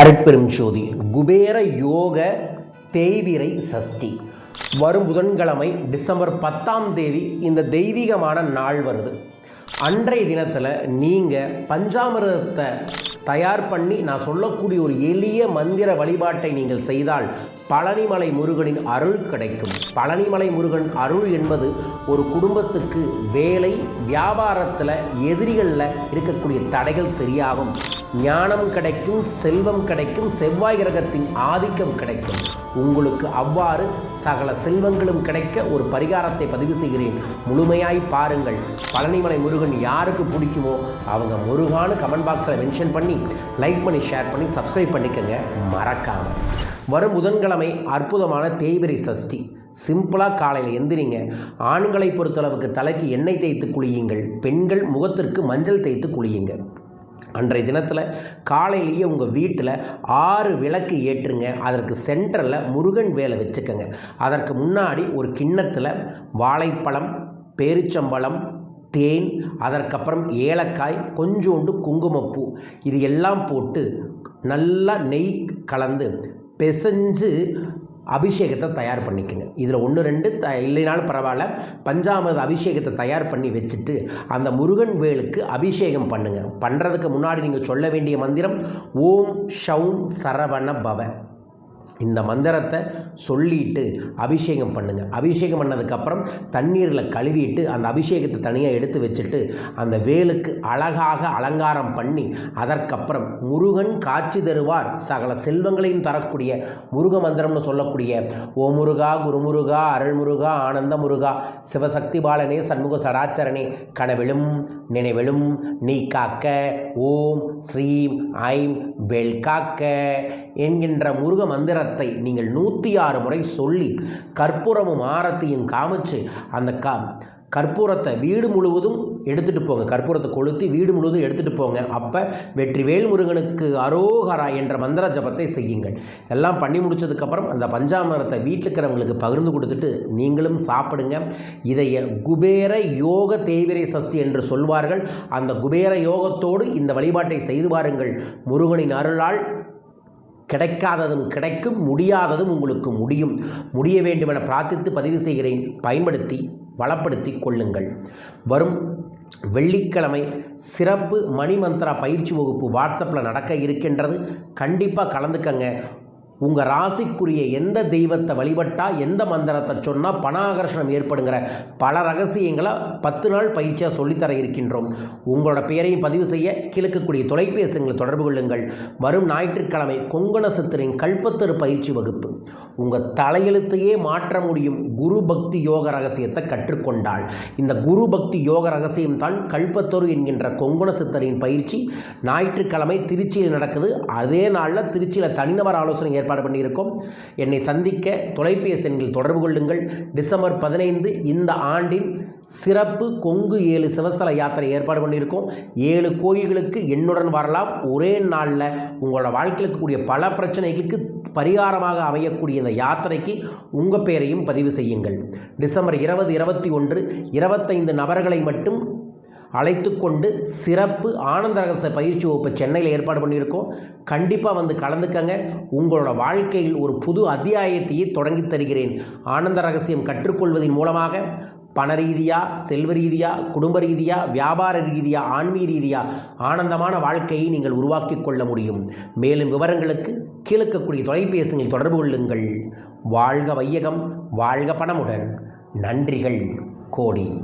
அருட்பெரும் ஜோதி. குபேர யோக தேய்விரை சஷ்டி. வரும் புதன்கிழமை டிசம்பர் பத்தாம் தேதி இந்த தெய்வீகமான நாள் வருது. அன்றைய தினத்தில் நீங்கள் பஞ்சாமிரதத்தை தயார் பண்ணி நான் சொல்லக்கூடிய ஒரு எளிய மந்திர வழிபாட்டை நீங்கள் செய்தால் பழனிமலை முருகனின் அருள் கிடைக்கும். பழனிமலை முருகன் அருள் என்பது ஒரு குடும்பத்துக்கு வேலை வியாபாரத்தில் எதிரிகளில் இருக்கக்கூடிய தடைகள் சரியாகும். ஞானம் கிடைக்கும் செல்வம் கிடைக்கும் செவ்வாய் கிரகத்தின் ஆதிக்கம் கிடைக்கும். உங்களுக்கு அவ்வாறு சகல செல்வங்களும் கிடைக்க ஒரு பரிகாரத்தை பதிவு செய்கிறேன். முழுமையாய் பாருங்கள். பழனிமலை முருகன் யாருக்கு பிடிக்குமோ அவங்க முருகான்னு கமெண்ட் பாக்ஸில் மென்ஷன் பண்ணி லைக் பண்ணி ஷேர் பண்ணி சப்ஸ்கிரைப் பண்ணிக்கோங்க. மறக்காமல் வரும் புதன்கிழமை அற்புதமான தேய்பிரை சஷ்டி. சிம்பிளாக காலையில் எந்திரிங்க. ஆண்களை பொறுத்தளவுக்கு தலைக்கு எண்ணெய் தேய்த்து குளியுங்கள். பெண்கள் முகத்திற்கு மஞ்சள் தேய்த்து குளியுங்க. அன்றைய தினத்தில் காலையிலேயே உங்கள் வீட்டில் ஆறு விளக்கு ஏற்றுங்க. அதற்கு சென்டரில் முருகன் வேலை வச்சுக்கோங்க. அதற்கு முன்னாடி ஒரு கிண்ணத்தில் வாழைப்பழம் பேரிச்சம்பழம் தேன் அதற்கப்புறம் ஏலக்காய் கொஞ்சோண்டு குங்குமப்பூ. இது எல்லாம் போட்டு நல்லா நெய் கலந்து பிசைஞ்சு அபிஷேகத்தை தயார் பண்ணிக்கோங்க. இதில் ஒன்று ரெண்டு த இல்லைனாலும் பரவாயில்ல. பஞ்சாமிரத அபிஷேகத்தை தயார் பண்ணி வச்சுட்டு அந்த முருகன் வேலுக்கு அபிஷேகம் பண்ணுங்கள் பண்ணுறதுக்கு முன்னாடி நீங்கள் சொல்ல வேண்டிய மந்திரம் ஓம் ஷவுன் சரவண பவ. இந்த மந்திரத்தை சொல்லிட்டு அபிஷேகம் பண்ணுங்கள் அபிஷேகம் பண்ணதுக்கப்புறம் தண்ணீரில் கழுவிட்டு அந்த அபிஷேகத்தை தனியாக எடுத்து வச்சுட்டு அந்த வேலுக்கு அழகாக அலங்காரம் பண்ணி அதற்கப்புறம் முருகன் காட்சி தருவார். சகல செல்வங்களையும் தரக்கூடிய முருக மந்திரம்னு சொல்லக்கூடிய ஓ முருகா குருமுருகா அருள்முருகா ஆனந்த முருகா சிவசக்தி பாலனே சண்முக சடாச்சரணே கனவிலும் நினைவிலும் நீ காக்க ஓம் ஸ்ரீம் ஐம் வெல் காக்க. என்கின்ற முருக மந்திரத்தை நீங்கள் நூற்றி ஆறு முறை சொல்லி கற்பூரமும் ஆரத்தையும் காமிச்சு அந்த கா கற்பூரத்தை வீடு முழுவதும் எடுத்துகிட்டு போங்க. கற்பூரத்தை கொளுத்தி வீடு முழுவதும் எடுத்துகிட்டு போங்க. அப்போ வெற்றிவேல் முருகனுக்கு அரோகரா என்ற மந்திர ஜபத்தை செய்யுங்கள். எல்லாம் பண்ணி முடிச்சதுக்கப்புறம் அந்த பஞ்சாமிரத்தை வீட்டில் இருக்கிறவங்களுக்கு பகிர்ந்து கொடுத்துட்டு நீங்களும் சாப்பிடுங்க. இதைய குபேர யோக தேவிரை சசி என்று சொல்வார்கள். அந்த குபேர யோகத்தோடு இந்த வழிபாட்டை செய்து வாருங்கள். முருகனின் அருளால் கிடைக்காததும் கிடைக்கும் முடியாததும் உங்களுக்கு முடியும். முடிய வேண்டுமென பிரார்த்தித்து பதிவு செய்கிறேன். பயன்படுத்தி வளப்படுத்தி கொள்ளுங்கள். வரும் வெள்ளிக்கிழமை சிறப்பு மணிமந்திரா பயிற்சி வகுப்பு வாட்ஸ்அப்பில் நடக்க இருக்கின்றது. கண்டிப்பாக கலந்துக்கங்க. உங்கள் ராசிக்குரிய எந்த தெய்வத்தை வழிபட்டால் எந்த மந்திரத்தை சொன்னால் பண ஆகர்ஷணம் ஏற்படுங்கிற பல ரகசியங்களை பத்து நாள் பயிற்சியாக சொல்லித்தர இருக்கின்றோம். உங்களோட பெயரையும் பதிவு செய்ய கிழக்கக்கூடிய தொலைபேசிகளை தொடர்பு கொள்ளுங்கள். வரும் ஞாயிற்றுக்கிழமை கொங்கண சித்தரின் கல்பத்தரு பயிற்சி வகுப்பு. உங்கள் தலையெழுத்தையே மாற்ற முடியும் குரு பக்தி யோக ரகசியத்தை கற்றுக்கொண்டால். இந்த குரு பக்தி யோக ரகசியம் தான் கல்பத்தரு என்கின்ற கொங்குண சித்தரின் பயிற்சி. ஞாயிற்றுக்கிழமை திருச்சியில் நடக்குது. அதே நாளில் திருச்சியில் தனிநபர் ஆலோசனை ஏற்பாடு ஏற்பாடு பண்ணியிருக்கோம். என்னை சந்திக்க தொலைபேசி எண்ணில் தொடர்பு கொள்ளுங்கள். டிசம்பர் பதினைந்து இந்த ஆண்டின் சிறப்பு கொங்கு ஏழு சிவஸ்தல யாத்திரை ஏற்பாடு பண்ணியிருக்கோம். ஏழு கோயில்களுக்கு என்னுடன் வரலாம். ஒரே நாளில் உங்களோட வாழ்க்கையில் இருக்கக்கூடிய பல பிரச்சனைகளுக்கு பரிகாரமாக அமையக்கூடிய இந்த யாத்திரைக்கு உங்கள் பெயரையும் பதிவு செய்யுங்கள். டிசம்பர் இருபது இருபத்தி ஒன்று இருபத்தைந்து நபர்களை மட்டும் அழைத்து கொண்டு சிறப்பு ஆனந்த ரகச பயிற்சி வகுப்பு சென்னையில் ஏற்பாடு பண்ணியிருக்கோம். கண்டிப்பாக வந்து கலந்துக்கங்க. உங்களோட வாழ்க்கையில் ஒரு புது அத்தியாயத்தையே தொடங்கி தருகிறேன். ஆனந்த ரகசியம் கற்றுக்கொள்வதன் மூலமாக பண ரீதியாக செல்வ ரீதியாக குடும்ப ரீதியாக வியாபார ரீதியாக ஆன்மீக ரீதியாக ஆனந்தமான வாழ்க்கையை நீங்கள் உருவாக்கி கொள்ள முடியும். மேலும் விவரங்களுக்கு கீழக்கக்கூடிய தொலைபேசியில் தொடர்பு கொள்ளுங்கள். வாழ்க வையகம் வாழ்க பணமுடன். நன்றிகள் கோடி.